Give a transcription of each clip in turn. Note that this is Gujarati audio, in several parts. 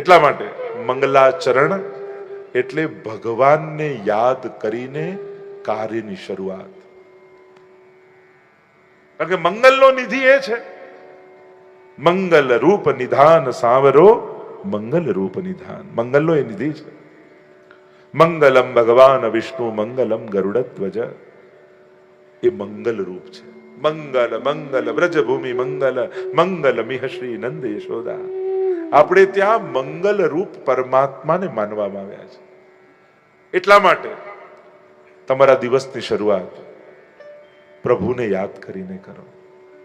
એટલા માટે મંગલાચરણ એટલે ભગવાનને યાદ કરીને કાર્યની શરૂઆત. કારણ કે મંગલનો નિધિ એ છે. મંગલ રૂપ નિધાન સાંવરો, મંગલ રૂપ નિધાન. મંગલનો એ નિધિ છે. મંગલમ ભગવાન વિષ્ણુ, મંગલમ ગરુડધ્વજ એ મંગલ રૂપ છે. મંગલ મંગલ, વ્રજભૂમિ મંગલ મંગલ મિહ શ્રી નંદ યશોદા આપણે ત્યાં મંગલ રૂપ પરમાત્માને માનવામાં આવ્યા છે. એટલા માટે તમારા દિવસની શરૂઆત પ્રભુને યાદ કરીને કરો.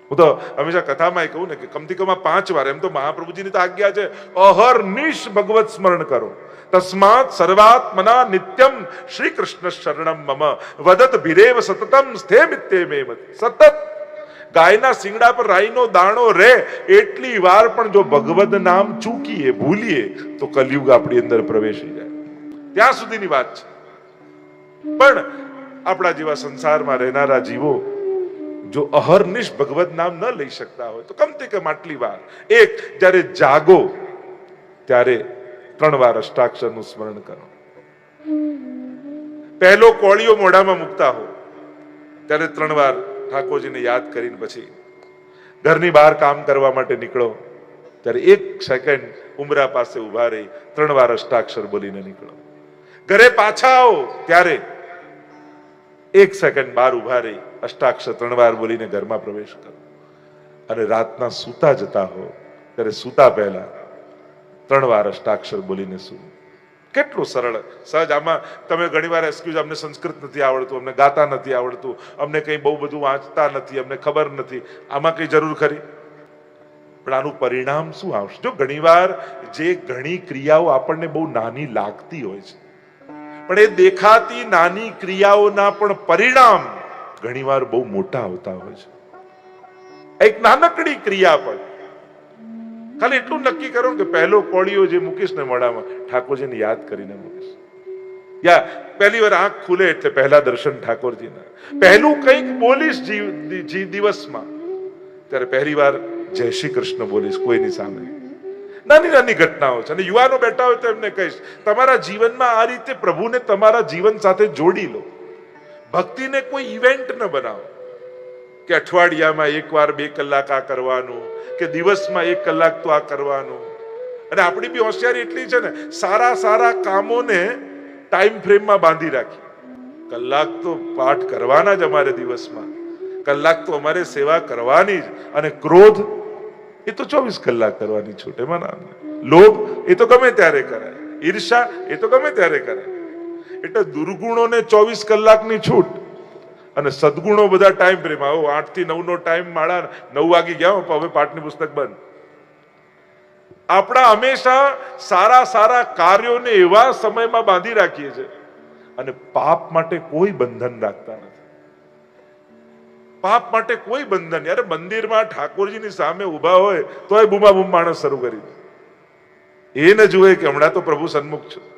હું તો હંમેશા કથામાં કહું ને કે કમથી કમ પાંચ વાર, એમ તો મહાપ્રભુજીની તો આજ્ઞા છે અહર્નિશ ભગવત સ્મરણ કરો. તસ્માત સર્વાત્મના નિત્યમ શ્રી કૃષ્ણ શરણમ મમ. વદત ભીરેવ સતતમ સ્થે મિત્તેમેવ સતત ગાયના શિંગડા પર રાઈનો દાણો રે, એટલી વાર પણ જો ભગવદ નામ ચૂકીએ, ભૂલીએ, તો કલયુગ આપણી અંદર પ્રવેશી જાય. ત્યાં સુધીની વાત છે. પણ આપણા જેવા સંસારમાં રહેનારા જીવો જો અહર્નિશ ભગવદ નામ ન લઈ શકતા હોય, તો કમતે કમ આટલી વાર. એક, જ્યારે જાગો, ત્યારે ત્રણ વાર અષ્ટાક્ષરનું સ્મરણ કરો. પહેલો કોળીઓ મોઢામાં મૂકતા હો, ત્યારે ત્રણ વાર ઠાકોરજીને યાદ કરીને પછી ઘરની બહાર કામ કરવા માટે નીકળો, ત્યારે એક સેકન્ડ ઉમરા પાસે ઊભા રહી ત્રણ વાર અષ્ટાક્ષર બોલીને નીકળો. ઘરે પાછા આવો, ત્યારે એક સેકન્ડ બહાર ઊભા રહી અષ્ટાક્ષર ત્રણ વાર બોલીને ઘરમાં પ્રવેશ કરો. અને રાતના સૂતા જતા હો, ત્યારે સૂતા પહેલા ત્રણ વાર અષ્ટાક્ષર બોલીને શું કેટલું સરળ? સહજ આમાં તમે ઘણીવાર એક્સક્યુઝ અમને સંસ્કૃત નથી આવડતું, અમને ગાતા નથી આવડતું, અમને કંઈ બહુ બધું વાંચતા નથી, અમને ખબર નથી. આમાં કંઈ જરૂર ખરી? પણ આનું પરિણામ શું આવશે? જો ઘણીવાર જે ઘણી ક્રિયાઓ આપણને બહુ નાની લાગતી હોય છે, પણ એ દેખાતી નાની ક્રિયાઓના પણ પરિણામ ઘણીવાર બહુ મોટા આવતા હોય છે. એક નાનકડી ક્રિયા પણ ખાલી એટલું નક્કી કરો કે પહેલો કોળીઓ જે મૂકીશ ને મોઢામાં, ઠાકોરજીને યાદ કરીને મૂકીશ. યા, પહેલી વાર આંખ ખુલે એટલે પહેલા દર્શન ઠાકોરજીના. પહેલું કંઈક બોલીશ જીવ દિવસમાં, ત્યારે પહેલી વાર જય શ્રી કૃષ્ણ બોલીશ કોઈની સામે. નાની નાની ઘટનાઓ છે અને યુવાનો બેઠા હોય તો એમને કહીશ, તમારા જીવનમાં આ રીતે પ્રભુને તમારા જીવન સાથે જોડી લો. ભક્તિને કોઈ ઇવેન્ટ ન બનાવો. કે અઠવાડિયામાં એકવાર બે કલાક આ કરવાનું, કે દિવસમાં એક કલાક તો આ કરવાનું. અને આપણી બી હોશિયારી એટલી છે ને, સારા સારા કામોને ટાઈમ ફ્રેમમાં બાંધી રાખી. કલાક તો પાઠ કરવાના જ અમારે દિવસમાં. કલાક તો અમારે સેવા કરવાની જ. અને ક્રોધ, એ તો ચોવીસ કલાક કરવાની છૂટ, એમાં ના લોભ, એ તો ગમે ત્યારે કરાય. ઈર્ષા, એ તો ગમે ત્યારે કરાય. એટલે દુર્ગુણોને ચોવીસ કલાકની છૂટ અને સદગુણો બધા ટાઈમ ફ્રેમ આવો, આઠથી નવ નો ટાઈમ માળા, નવ વાગી ગયા હવે પાઠની પુસ્તક બંધ. આપણા હંમેશા સારા સારા કાર્યોને એવા સમયમાં બાંધી રાખીએ છીએ. અને પાપ માટે કોઈ બંધન રાખતા નથી. પાપ માટે કોઈ બંધન યાર મંદિરમાં ઠાકોરજીની સામે ઊભા હોય તો એ બૂમા બૂમ માણસ શરૂ કરી દે. એ ન જુએ કે હમણાં તો પ્રભુ સન્મુખ છે.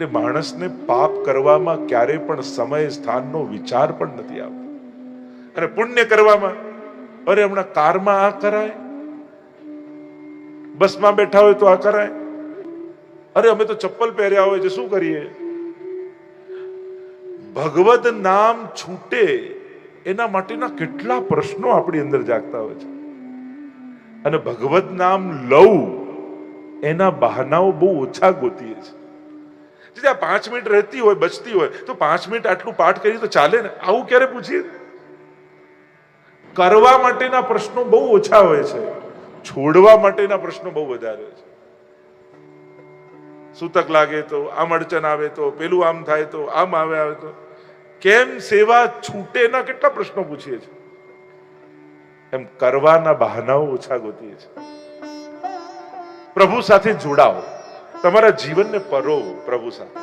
એટલે માણસને પાપ કરવામાં ક્યારે પણ સમય, સ્થાનનો વિચાર પણ નથી આવતો. અને પુણ્ય કરવામાં, અરે હમણાં કારમાં આ કરાય? બસમાં બેઠા હોય તો આ કરાય? અરે અમે તો ચપ્પલ પહેર્યા હોય છે, શું કરીએ? ભગવદ નામ છૂટે એના માટેના કેટલા પ્રશ્નો આપણી અંદર જાગતા હોય છે. અને ભગવદ નામ લઉં એના બહાનાઓ બહુ ઓછા ગોતીએ છે. જે આ પાંચ મિનિટ રહેતી હોય, બચતી હોય, તો પાંચ મિનિટ આટલું પાઠ કરી તો ચાલે ને? આવું ક્યારે પૂછીએ? કરવા માટેના પ્રશ્નો બહુ ઓછા હોય છે. છોડવા માટેના પ્રશ્નો બહુ વધારે છે. સૂતક લાગે તો આમ અડચણ આવે તો, પેલું આમ થાય તો, આમ આવે આવે તો. કેમ સેવા છૂટે ના કેટલા પ્રશ્નો પૂછીએ છીએ? એમ કરવાના બહાનાઓ ઓછા ગોતીએ છીએ. પ્રભુ સાથે જોડાઓ. તમારા જીવનને પરો પ્રભુ સાથે.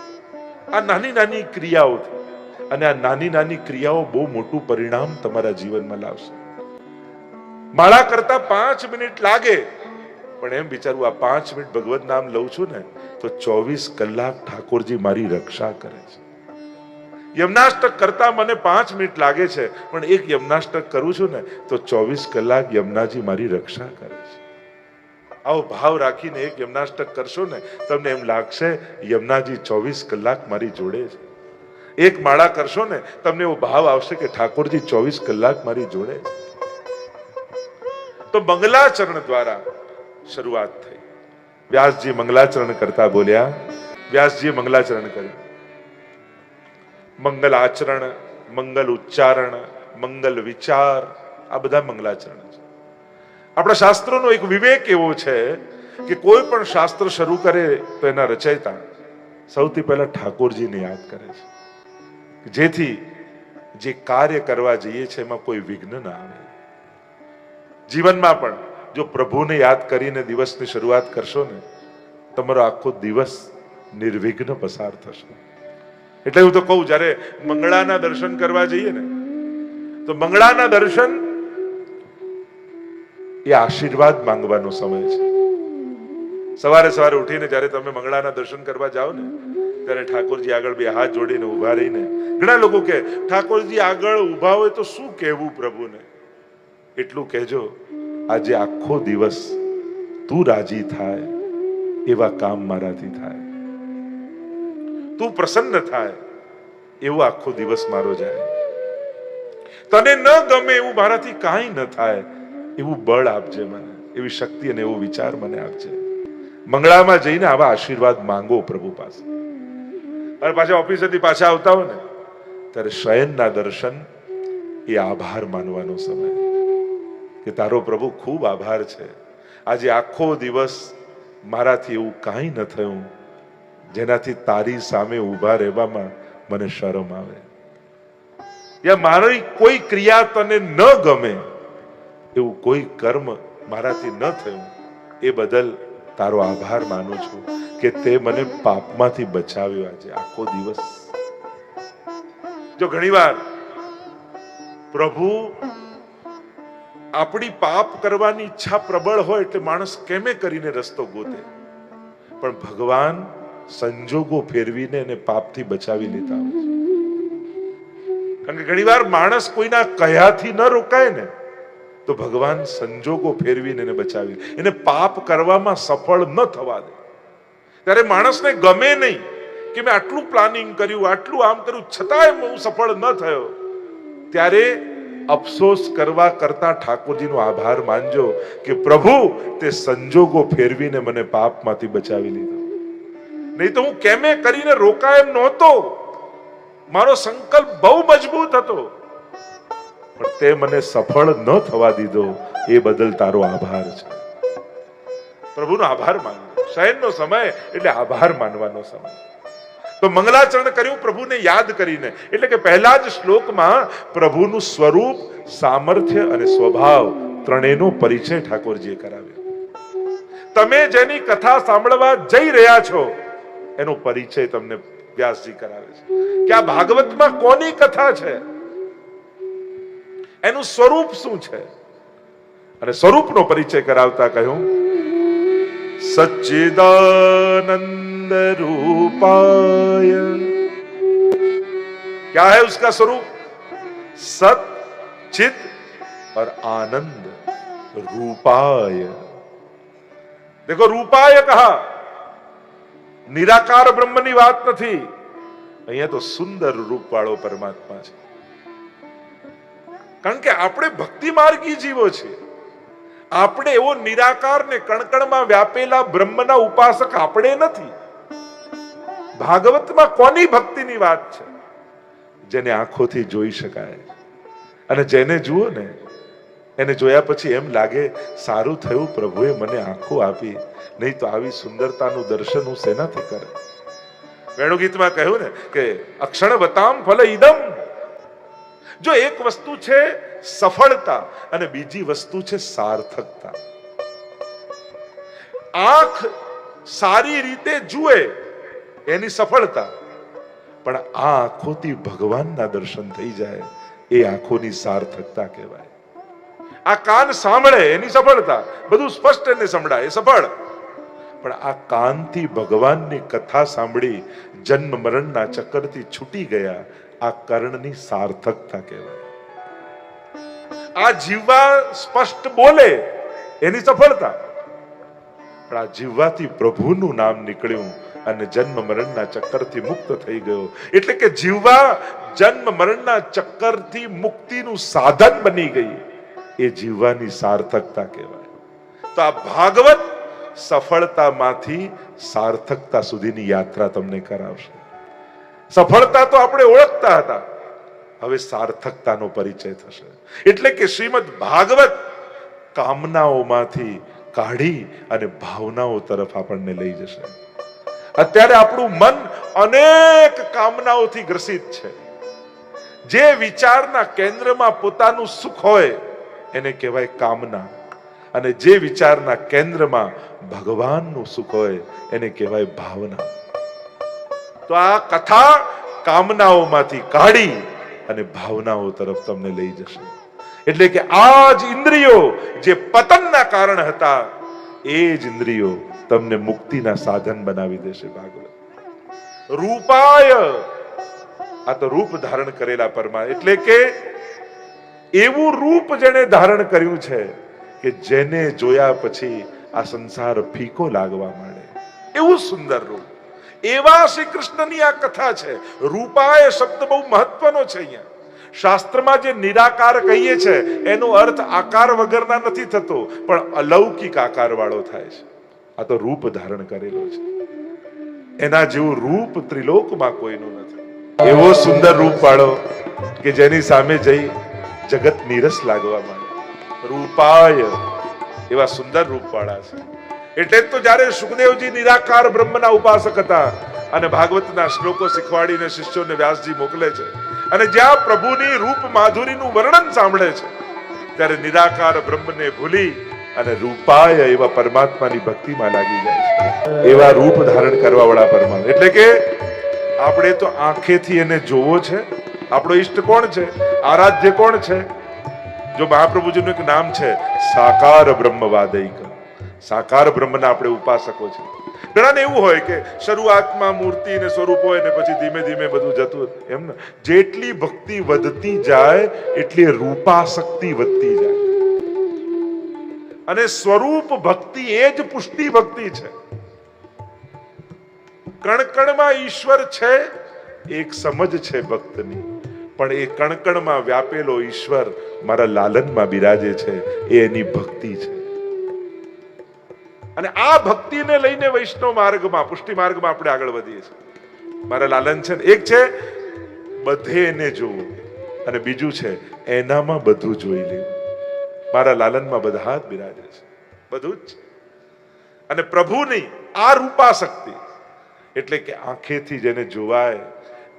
આ નાની નાની ક્રિયાઓથી અને આ નાની નાની ક્રિયાઓ બહુ મોટું પરિણામ તમારા જીવનમાં લાવશે. માળા કરતા પાંચ મિનિટ લાગે, પણ એમ વિચારું આ પાંચ મિનિટ ભગવત નામ લઉં છું ને, તો ચોવીસ કલાક ઠાકોરજી મારી રક્ષા કરે છે. યમનાષ્ટક કરતા મને પાંચ મિનિટ લાગે છે, પણ એક યમનાષ્ટક કરું છું ને, તો ચોવીસ કલાક યમનાજી મારી રક્ષા કરે છે. આવો ભાવ રાખીને એક યમનાષ્ટક કરશો ને, તમને એમ લાગશે, યમનાજી ચોવીસ કલાક મારી જોડે છે. એક માળા કરશો ને, તમને એવો ભાવ આવશે કે ઠાકોરજી ચોવીસ કલાક મારી જોડે તો મંગલાચરણ દ્વારા શરૂઆત થઈ. વ્યાસજી મંગલાચરણ કરતા બોલ્યા, વ્યાસજીએ મંગલાચરણ કર્યું. મંગલ આચરણ, મંગલ ઉચ્ચારણ, મંગલ વિચાર, આ બધા મંગલાચરણ. આપણા શાસ્ત્રોનો એક વિવેક એવો છે કે કોઈ પણ શાસ્ત્ર શરૂ કરે તો એના રચયતા સૌથી પહેલા ઠાકોરજીને યાદ કરે છે. જેથી જે કાર્ય કરવા જઈએ છે એમાં કોઈ વિઘ્ન ના આવે. જીવનમાં પણ જો પ્રભુને યાદ કરીને દિવસની શરૂઆત કરશો ને, તમારો આખો દિવસ નિર્વિઘ્ન પસાર થશે. એટલે હું તો કહું, જ્યારે મંગળાના દર્શન કરવા જઈએ ને, તો મંગળાના દર્શન એ આશીર્વાદ માંગવાનો સમય છે. સવારે સવારે ઉઠીને જ્યારે તમે મંગળાના દર્શન કરવા જાઓ ને, ત્યારે ઠાકોરજી આગળ બે હાથ જોડીને ઊભા રહીને, ઘણા લોકો કે ઠાકોરજી આગળ ઊભા હોય તો શું કહેવું પ્રભુને? એટલું કહેજો, આજે આખો દિવસ તું રાજી થાય, એવા કામ મારાથી થાય. તું પ્રસન્ન થાય, એવો આખો દિવસ મારો જાય. તને ન ગમે એવું મારાથી કાંઈ ન થાય. એવું બળ આપજે મને, એવી શક્તિ અને એવો વિચાર મને આપજે. મંગળામાં જઈને આવા આશીર્વાદ માંગો પ્રભુ પાસે. અને પાછા ઓફિસેથી પાછા આવતા હો ને, ત્યારે શયનના દર્શન એ આભાર માનવાનો સમય. કે તારો પ્રભુ ખૂબ આભાર છે. આજે આખો દિવસ મારાથી એવું કાંઈ ન થયું, જેનાથી તારી સામે ઊભા રહેવામાં મને શરમ આવે. યા મારી કોઈ ક્રિયા તને ન ગમે એવું કોઈ કર્મ મારાથી ન થયું, એ બદલ તારો આભાર માનું છું કે તે મને પાપમાંથી બચાવ્યો આજે, આખો દિવસ. જો ઘણીવાર પ્રભુ આપણી પાપ કરવાની ઈચ્છા પ્રબળ હોય એટલે માણસ કેમે કરીને રસ્તો ગોતે? પણ ભગવાન સંજોગો ફેરવીને એને પાપથી બચાવી લેતા હોય છે. કારણ કે ઘણીવાર માણસ કોઈના કયાથી ન રોકાય ને તો ભગવાન સંજોગો ફેરવીને એને બચાવી એને પાપ કરવામાં સફળ ન થવા દે. ત્યારે માણસને ગમે નહીં કે મેં આટલું પ્લાનિંગ કર્યું, આટલું આમ કર્યું, છતાંય હું સફળ ન થયો. ત્યારે અફસોસ કરવા કરતા ઠાકોરજીનો આભાર માનજો કે પ્રભુ, તે સંજોગો ફેરવીને મને પાપમાંથી બચાવી લીધો. નહીં તો હું કેમે કરીને રોકાય એમ નહોતો. મારો સંકલ્પ બહુ મજબૂત હતો. પણ તે મને સફળ ન થવા દીધો. એ બદલ તારો આભાર છે. પ્રભુનો આભાર માનવો શયનનો સમય એટલે આભાર માનવાનો સમય. તો મંગલાચરણ કર્યું પ્રભુને યાદ કરીને. એટલે કે પહેલા જ શ્લોકમાં પ્રભુનું સ્વરૂપ, સામર્થ્ય અને સ્વભાવ ત્રણેયનો પરિચય ઠાકોરજીએ કરાવ્યો. તમે જેની કથા સાંભળવા જઈ રહ્યા છો, એનો પરિચય તમને વ્યાસજી કરાવે છે. કે આ ભાગવતમાં કોની કથા છે? એનું સ્વરૂપ શું છે અને સ્વરૂપનો પરિચય કરાવતા કહ્યું सच्चिदानंद रूपाय क्या है उसका स्वरूप सत चित और आनंद रूपाय देखो રૂપાય કહા નિરાકાર બ્રહ્મની વાત નથી અહીંયા તો સુંદર રૂપ વાળો પરમાત્મા છે કારણ કે આપણે ભક્તિ માર્ગી જીવો છીએ. આપણે એવો નિરાકાર ને કણકણમાં વ્યાપેલા બ્રહ્મના ઉપાસક આપણે નથી. ભાગવતમાં કોની ભક્તિની વાત છે? જેને આંખોથી જોઈ શકાય. અને જેને જુઓ ને, એને જોયા પછી એમ લાગે, સારું થયું પ્રભુએ મને આંખો આપી, નહીં તો આવી સુંદરતાનું દર્શન હું શેનાથી કરે. વેણુગીતમાં કહ્યું ને કે, અક્ષણ વતામ ફલ ઇદમ જો એક વસ્તુ છે સફળતા અને બીજી વસ્તુ છે સાર્થકતા. આંખ સારી રીતે જુએ એની સફળતા, પણ આ આંખોથી ભગવાનના દર્શન થઈ જાય એ આંખોની સાર્થકતા કહેવાય. આ કાન સાંભળે એની સફળતા, બધું સ્પષ્ટ એને સંભળાય, એ સફળ. પણ આ કાનથી ભગવાનની કથા સાંભળી જન્મ મરણના ચક્કરથી છૂટી ગયા આ કર્ણની સાર્થકતા કહેવાય. આ જીવવા સ્પષ્ટ બોલે એની સફળતા. પણ આ જીવવાથી પ્રભુનું નામ નીકળ્યું અને જન્મ મરણના ચક્કરથી મુક્ત થઈ ગયો. એટલે કે જીવવા જન્મ મરણના ચક્કરથી મુક્તિનું સાધન બની ગઈ. એ જીવવાની સાર્થકતા કહેવાય. તો આ ભાગવત સફળતામાંથી સાર્થકતા સુધીની યાત્રા તમને કરાવશે. સફળતા તો આપણે ઓળખતા હતા. હવે સાર્થકતાનો પરિચય થશે. એટલે કે શ્રીમદ ભાગવત કામનાઓમાંથી કાઢી અને ભાવનાઓ તરફ આપણને લઈ જશે. અત્યારે આપણું મન અનેક કામનાઓથી ગ્રસિત છે. જે વિચારના કેન્દ્રમાં પોતાનું સુખ હોય, એને કહેવાય કામના. અને જે વિચારના કેન્દ્રમાં ભગવાનનું સુખ હોય, એને કહેવાય ભાવના. તો આ કથા કામનાઓમાંથી કાઢી અને ભાવનાઓ તરફ તમને લઈ જશે. એટલે કે આ જ ઇન્દ્રિયો જે પતનના કારણ હતા, એ જ ઇન્દ્રિયો તમને મુક્તિના સાધન બનાવી દેશે ભાગવત. રૂપાય. આ તો રૂપ ધારણ કરેલા પરમા. એટલે કે એવું રૂપ જેને ધારણ કર્યું છે કે જેને જોયા પછી આ સંસાર ફીકો લાગવા માંડે. એવું સુંદર રૂપ. એવા શ્રી કૃષ્ણની આ કથા છે. રૂપાય શબ્દ બહુ મહત્વનો છે અહીંયા. શાસ્ત્રમાં જે નિરાકાર કહીએ છે, એનો અર્થ આકાર વગરના નથી થતો, પણ અલૌકિક આકાર વાળો થાય છે. આ તો રૂપ ધારણ કરેલો છે. એના જેવું રૂપ ત્રિલોકમાં કોઈનું નથી. એવો સુંદર રૂપ વાળો કે જેની સામે જઈ જગત નીરસ લાગવા માંડે. રૂપાય એવા સુંદર રૂપ વાળા છે. એટલે તો જ્યારે સુખદેવજી નિરાકાર બ્રહ્મના ઉપાસક હતા અને ભાગવતના શ્લોકો શીખવાડીને શિષ્યોને વ્યાસજી મોકલે છે અને જ્યાં પ્રભુની રૂપ માધુરીનું વર્ણન સાંભળે છે, ત્યારે નિરાકાર બ્રહ્મને ભૂલી અને રૂપાય એવા પરમાત્માની ભક્તિમાં લાગી જાય છે. એવા રૂપ ધારણ કરવા વાળા પરમાત્મા. એટલે કે આપણે તો આંખેથી એને જોવો છે, આપણો ઈષ્ટ કોણ છે, આરાધ્ય કોણ છે? જો મહાપ્રભુજીનું એક નામ છે, સાકાર બ્રહ્મવાદૈક. સાકાર બ્રહ્મના આપણે ઉપાસકો છે. ઘણાને એવું હોય કે શરૂઆતમાં મૂર્તિ ને સ્વરૂપ હોય ને પછી ધીમે ધીમે બધું જતું એમ ને, જેટલી ભક્તિ વધતી જાય, એટલી રૂપાશક્તિ વધતી જાય. અને સ્વરૂપ ભક્તિ એ જ પુષ્ટિ ભક્તિ છે. કણકણમાં ઈશ્વર છે, એક સમજ છે ભક્તની. પણ એ કણકણમાં વ્યાપેલો ઈશ્વર મારા લાલનમાં બિરાજે છે, એ એની ભક્તિ છે. અને આ ભક્તિને લઈને વૈષ્ણવ માર્ગમાં, પુષ્ટિ માર્ગમાં આપણે આગળ વધીએ છીએ. મારા લાલન છે એક છે બધે એને જોવું. અને બીજું છે, એનામાં બધું જોઈ લેવું. મારા લાલનમાં બધા જ બિરાજે છે. બધું જ. અને પ્રભુની આ રૂપા શક્તિ એટલે કે આંખેથી જેને જોવાય,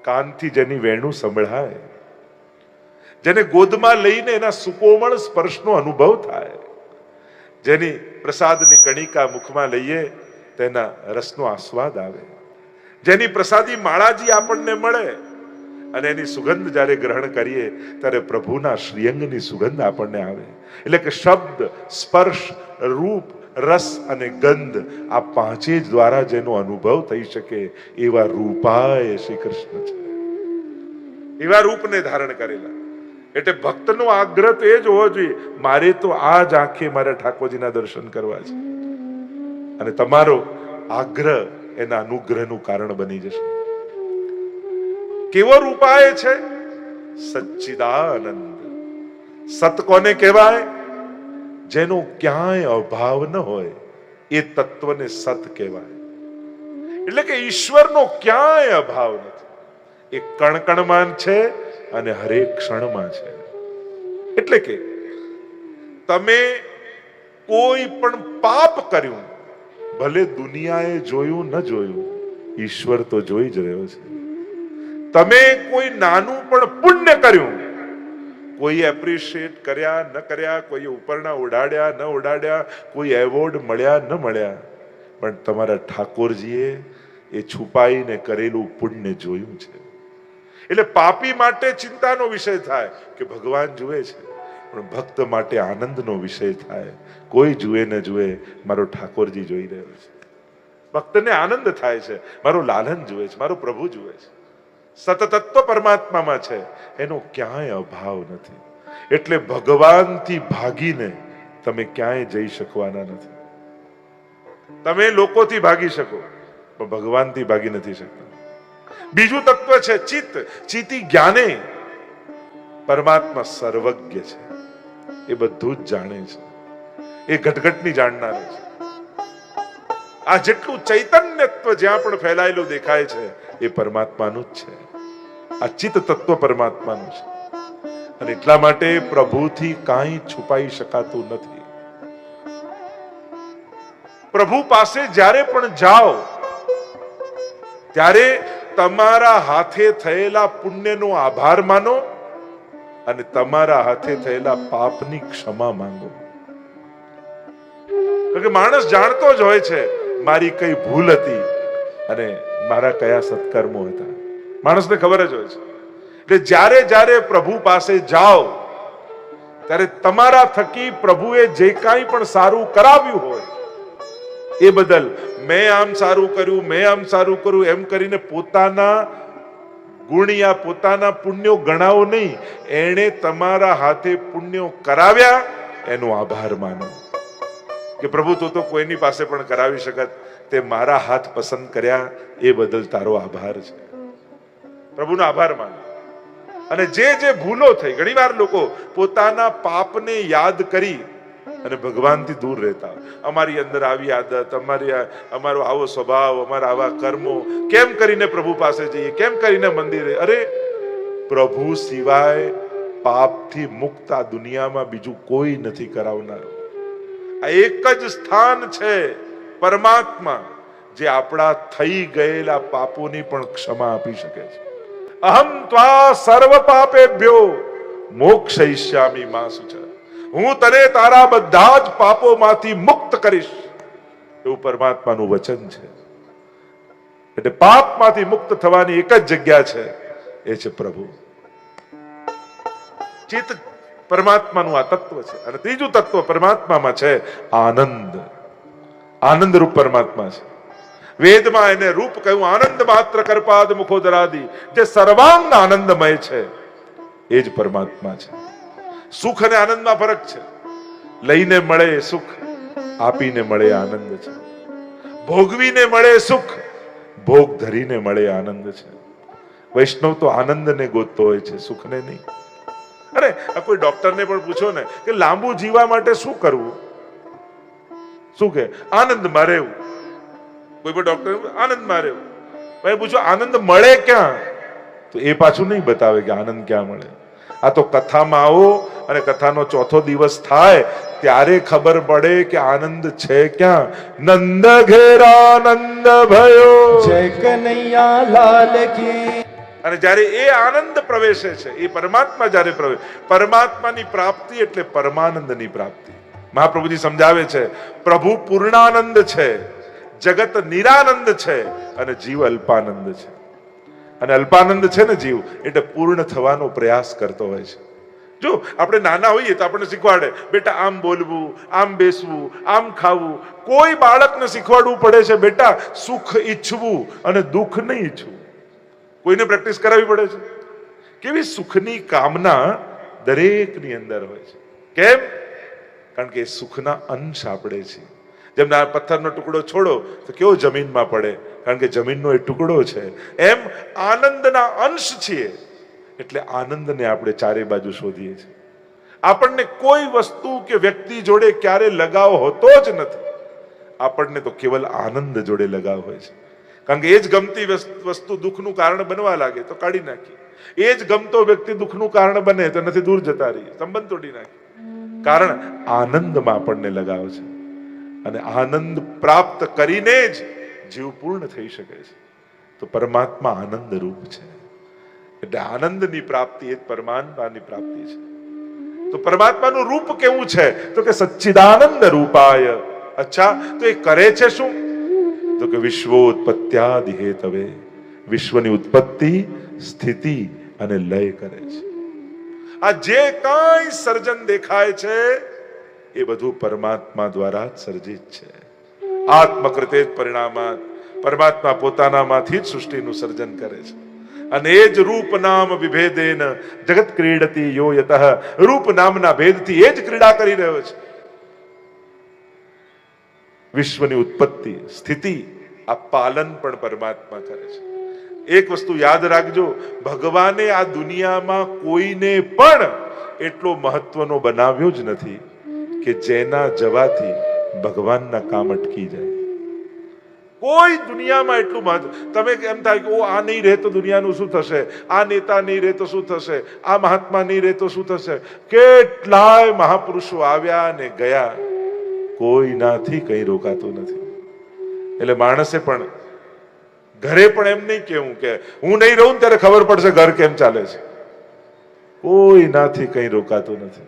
કાનથી જેની વેણું સંભળાય, જેને ગોદમાં લઈને એના સુકોમળ સ્પર્શનો અનુભવ થાય જેની પ્રસાદની કણિકા મુખમાં લઈએ, તેના રસનો આસ્વાદ આવે. જેની પ્રસાદી માળાજી આપણને મળે અને એની સુગંધ જ્યારે ગ્રહણ કરીએ, ત્યારે પ્રભુના શ્રીઅંગની સુગંધ આપણને આવે. એટલે કે શબ્દ, સ્પર્શ, રૂપ, રસ અને ગંધ આ પાંચે જ દ્વારા જેનો અનુભવ થઈ શકે, એવા રૂપાય શ્રી કૃષ્ણ છે. એવા રૂપને ધારણ કરેલા. એટલે ભક્તનો આગ્રહ તો એ જ હોવો જોઈએ. મારે તો આ જ આંખે મારા ઠાકોરજીના દર્શન કરવા છે. અને તમારો આગ્રહ એના અનુગ્રહનું કારણ બની જશે. કેવો રૂપાય છે? સચ્ચિદાનંદ. સત કોને કહેવાય? જેનો ક્યાંય અભાવ ન હોય, એ તત્વને સત કહેવાય. એટલે કે ઈશ્વરનો ક્યાંય અભાવ નથી. એ કણકણમાન છે અને હરેક ક્ષણમાં છે. એટલે કે તમે કોઈ પણ પાપ કર્યું, ભલે દુનિયાએ જોયું ન જોયું, ઈશ્વર તો જોઈ જ રહ્યો છે. તમે કોઈ નાનું પણ પુણ્ય કર્યું, કોઈ એપ્રિશિએટ કર્યા ન કર્યા, કોઈ ઉપરના ઉડાડ્યા ન ઉડાડ્યા, કોઈ એવોર્ડ મળ્યા ન મળ્યા, પણ તમારા ઠાકોરજીએ એ છુપાઈને કરેલું પુણ્ય જોયું છે. એટલે પાપી માટે ચિંતાનો વિષય થાય કે ભગવાન જુએ છે, પણ ભક્ત માટે આનંદનો વિષય થાય. કોઈ જુએ ન જુએ, મારો ઠાકોરજી જોઈ રહ્યો છે. ભક્તને આનંદ થાય છે, મારો લાલન જુએ છે, મારો પ્રભુ જુએ છે. સતતત્વ પરમાત્મામાં છે, એનો ક્યાંય અભાવ નથી. એટલે ભગવાનથી ભાગીને તમે ક્યાંય જઈ શકવાના નથી. તમે લોકોથી ભાગી શકો, પણ ભગવાનથી ભાગી નથી શકતા. બીજું તત્વ છે ચિત્ત. ચિતિ જ્ઞાને. પરમાત્મા સર્વજ્ઞ છે. એ બધું જ જાણે છે. એ ઘટઘટની જાણનાર છે. આ જેટલું ચૈતન્યત્વ જ્યાં પણ ફેલાયેલું દેખાય છે, એ પરમાત્માનું જ છે. આ ચિત્ત તત્વ પરમાત્માનું છે. અને એટલા માટે પ્રભુથી કાંઈ છુપાઈ શકાતું નથી. પ્રભુ પાસે જ્યારે પણ જાઓ, ત્યારે તમારા હાથે થયેલા પુણ્યનો આભાર માનો અને તમારા હાથે થયેલા પાપની ક્ષમા માંગો. કે માણસ જાણતો જ હોય છે, મારી કઈ ભૂલ હતી અને મારા કયા સત્કર્મો હતા. માણસને ખબર જ હોય છે. એટલે જ્યારે જ્યારે પ્રભુ પાસે જાઓ, ત્યારે તમારા થકી પ્રભુએ જે કાંઈ પણ સારું કરાવ્યું હોય એ બદલ મેં આમ સારું કર્યું, મેં આમ સારું કર્યું, એમ કરીને પોતાના ગુણિયા, પોતાના પુણ્યો ગણાવો નહીં. એણે તમારા હાથે પુણ્યો કરાવ્યા, એનો આભાર માનો. કે પ્રભુ, તો તો કોઈની પાસે પણ કરાવી શકત. તે મારા હાથ પસંદ કર્યા, એ બદલ તારો આભાર છે. પ્રભુનો આભાર માનો. અને જે જે ભૂલો થઈ, ઘણીવાર લોકો પોતાના પાપને યાદ કરી અને ભગવાનથી દૂર રહેતા. અમારી અંદર આવી આદત, અમારી અમારો આવો સ્વભાવ, અમારા આવા કર્મો. કેમ કરીને પ્રભુ પાસે જઈએ? કેમ કરીને મંદિરે? અરે, પ્રભુ સિવાય પાપથી મુક્ત આ દુનિયામાં બીજું કોઈ નથી કરાવનારું. આ એક જ સ્થાન છે પરમાત્મા, જે આપણા થઈ ગયેલા પાપોની પણ ક્ષમા આપી શકે છે. અહમ ત્વા સર્વ મોક્ષ ઈશ્યામીમાં માં સુચ હું તને તારા બધા જ પાપોમાંથી મુક્ત કરીશ. એવું પરમાત્માનું વચન છે. એટલે પાપમાંથી મુક્ત થવાની એક જ જગ્યા છે, એ છે પ્રભુ. ચિત્ત પરમાત્માનું આ તત્વ છે. અને ત્રીજું તત્વ પરમાત્મામાં છે આનંદ. આનંદ રૂપ પરમાત્મા છે. વેદમાં એને રૂપ કહ્યું, આનંદ માત્ર કરપાદ મુખોદરાદી. જે સર્વાંગ આનંદમય છે, એ જ પરમાત્મા છે. સુખ અને આનંદમાં ફરક છે. લઈને મળે સુખ, આપીને મળે આનંદ છે. ભોગવીને મળે સુખ, ભોગ ધરીને મળે આનંદ છે. વૈષ્ણવ તો આનંદને ગોતતો હોય છે, સુખને નહીં. અરે, આ કોઈ ડોક્ટરને પણ પૂછો ને કે લાંબુ જીવા માટે શું કરવું? શું કે? આનંદમાં રહેવું કોઈ પણ ડોક્ટર આનંદમાં રહેવું ભાઈ પૂછો, આનંદ મળે ક્યાં? તો એ પાછું નહીં બતાવે કે આનંદ ક્યાં મળે. આ તો કથામાં આવો અને કથાનો ચોથો દિવસ થાય ત્યારે ખબર પડે કે આનંદ છે ક્યાં? નંદ ઘેર ભયો. જય કનૈયા લાલ કી. અને જ્યારે એ આનંદ પ્રવેશે છે એ પરમાત્મા જ્યારે પ્રવેશ પરમાત્માની પ્રાપ્તિ એટલે પરમાનંદની પ્રાપ્તિ. મહાપ્રભુજી સમજાવે છે પ્રભુ પૂર્ણાનંદ છે જગત નિરાનંદ છે અને જીવ અલ્પાનંદ છે. અને અલ્પાનંદ છે ને જીવ એટલે પૂર્ણ થવાનો પ્રયાસ કરતો હોય છે. જો આપણે નાના હોઈએ તો આપણને શીખવાડે, બેટા, આમ બોલવું, આમ બેસવું, આમ ખાવું. કોઈ બાળકને શીખવાડવું પડે છે, બેટા, સુખ ઈચ્છવું અને દુઃખ નહીં ઈચ્છવું. કોઈને પ્રેક્ટિસ કરાવવી પડે છે? કેવી સુખની કામના દરેકની અંદર હોય છે. કેમ? કારણ કે સુખના અંશ આપણે છે જેમ આ પથ્થરનો ટુકડો છોડો, તો કેવો જમીનમાં પડે? કારણ કે જમીનનો એ ટુકડો છે. એમ આનંદના અંશ છીએ. એટલે આનંદને આપણે ચારે બાજુ શોધીએ છીએ. આપણને કોઈ વસ્તુ કે વ્યક્તિ જોડે ક્યારે લગાવ હોતો જ નથી. આપણને તો કેવલ આનંદ જોડે લગાવ હોય છે. કારણ કે એ જ ગમતી વસ- વસ્તુ દુઃખનું કારણ બનવા લાગે તો કાઢી નાખી. એ જ ગમતો વ્યક્તિ દુઃખનું કારણ બને તો નથી દૂર જતા રહી સંબંધ તોડી નાખી કારણ આનંદમાં આપણને લગાવ છે. અને આનંદ પ્રાપ્ત કરીને જ જીવ પૂર્ણ થઈ શકે છે. તો પરમાત્મા આનંદ રૂપ છે. એટલે આનંદની પ્રાપ્તિ એ પરમાત્માની પ્રાપ્તિ છે. તો પરમાત્માનું રૂપ કેવું છે? તો કે સચ્ચિદાનંદ રૂપાય. અચ્છા, તો એ કરે છે શું? તો કે વિશ્વોત્પત્યાદિ હેતવે. વિશ્વની ઉત્પત્તિ, સ્થિતિ અને લય કરે છે. આ જે કાંઈ સર્જન દેખાય છે, એ બધું પરમાત્મા દ્વારા સર્જિત છે. આત્મકૃતે જ પરમાત્મા પોતાનામાંથી જ સૃષ્ટિનું સર્જન કરે છે. અને એ જ રૂપ નામ વિભેદેન. જગત ક્રીડતી યો યતઃ રૂપ નામના ભેદથી એ જ ક્રીડા કરી રહ્યો છે. વિશ્વની ઉત્પત્તિ, સ્થિતિ, આ પાલન પણ પરમાત્મા કરે છે. એક વસ્તુ યાદ રાખજો, ભગવાને આ દુનિયામાં કોઈને પણ એટલો મહત્વનો બનાવ્યો જ નથી કે જેના જવાથી ભગવાનના કામ અટકી જાય. કોઈ દુનિયામાં એટલું મહત્વ તમે એમ થાય કે, ઓ, આ નહીં રહે તો દુનિયાનું શું થશે? આ નેતા નહીં રહે તો શું થશે? આ મહાત્મા નહીં રહે તો શું થશે? કેટલાય મહાપુરુષો આવ્યા ને ગયા. કોઈનાથી કંઈ રોકાતું નથી. એટલે માણસે પણ ઘરે પણ એમ નહીં કેવું કે, હું નહીં રહું ત્યારે ખબર પડશે ઘર કેમ ચાલે છે. કોઈનાથી કંઈ રોકાતું નથી.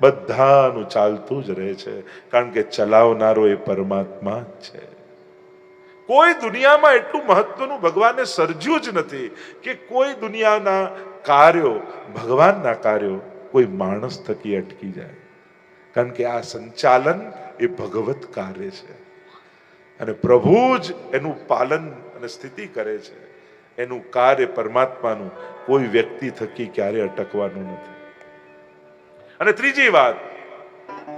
બધાનું ચાલતું જ રહે છે. કારણ કે ચલાવનારો એ પરમાત્મા જ છે. કોઈ દુનિયામાં એટલું મહત્વનું ભગવાને સર્જ્યું જ નથી કે કોઈ દુનિયાના કાર્યો, ભગવાનના કાર્યો કોઈ માણસ થકી અટકી જાય. કારણ કે આ સંચાલન એ ભગવત કાર્ય છે. અને પ્રભુ જ એનું પાલન અને સ્થિતિ કરે છે. એનું કાર્ય પરમાત્માનું કોઈ વ્યક્તિ થકી ક્યારે અટકવાનું નથી. અને ત્રીજી વાત,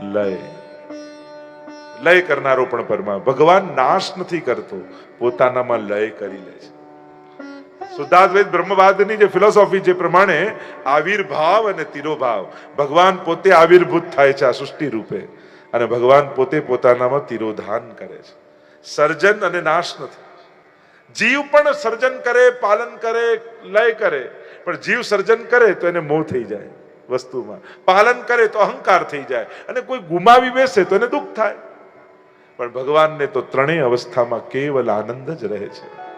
લય. લય કરનારો પણ પરમા ભગવાન નાશ નથી કરતો, પોતાનામાં લય કરી લે છે. શુદ્ધાદ્વૈત બ્રહ્મવાદની જે ફિલોસોફી જે પ્રમાણે આવિર્ભાવ અને તિરોભાવ, ભગવાન પોતે આવિર્ભૂત થાય છે આ સૃષ્ટિ રૂપે અને ભગવાન પોતે પોતાનામાં તિરોધાન કરે છે. સર્જન અને નાશ નથી. જીવ પણ સર્જન કરે, પાલન કરે, લય કરે, પણ જીવ સર્જન કરે તો એને મોહ થઈ જાય વસ્તુમાં. પાલન કરે તો અહંકાર થઈ જાય અને કોઈ ગુમાવી બેસે તો એને દુઃખ થાય. પણ ભગવાનને તો ત્રણેય અવસ્થામાં કેવલ આનંદ જ રહે છે.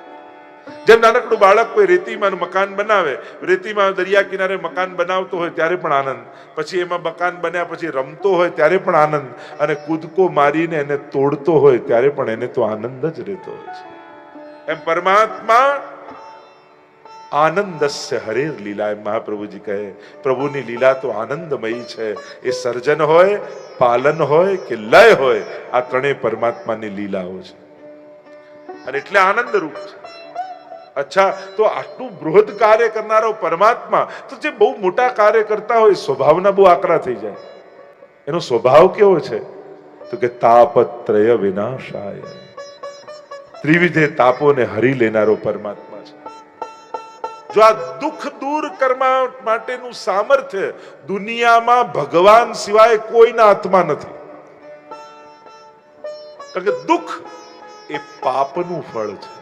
જેમ નાનકડું બાળક કોઈ રેતીમાં મકાન બનાવે, રેતીમાં દરિયા કિનારે મકાન બનાવતો હોય ત્યારે પણ આનંદ. પછી એમાં મકાન બન્યા પછી રમતો હોય ત્યારે પણ આનંદ. અને કૂદકો મારીને એને તોડતો હોય ત્યારે પણ એને તો આનંદ જ રહેતો હોય છે. એમ પરમાત્મા આનંદસ્ય હરેર લીલા એમ મહાપ્રભુજી કહે, પ્રભુની લીલા તો આનંદમયી છે. એ સર્જન હોય, પાલન હોય કે લય હોય, આ ત્રણેય પરમાત્માની લીલાઓ છે. અને એટલે આનંદરૂપ છે. અચ્છા, તો આટલું બૃહદ કાર્ય કરનારો પરમાત્મા તો જે બહુ મોટા કાર્ય કરતા હોય, સ્વભાવના બહુ આકરા થઈ જાય. એનો સ્વભાવ કેવો છે? તો કે તાપત્રય વિનાશાય. ત્રિવિધે તાપોને હરી લેનારો પરમાત્મા. જો આ દુઃખ દૂર કરવા માટેનું સામર્થ્ય દુનિયામાં ભગવાન સિવાય કોઈના હાથમાં નથી. કારણ કે દુઃખ એ પાપનું ફળ છે.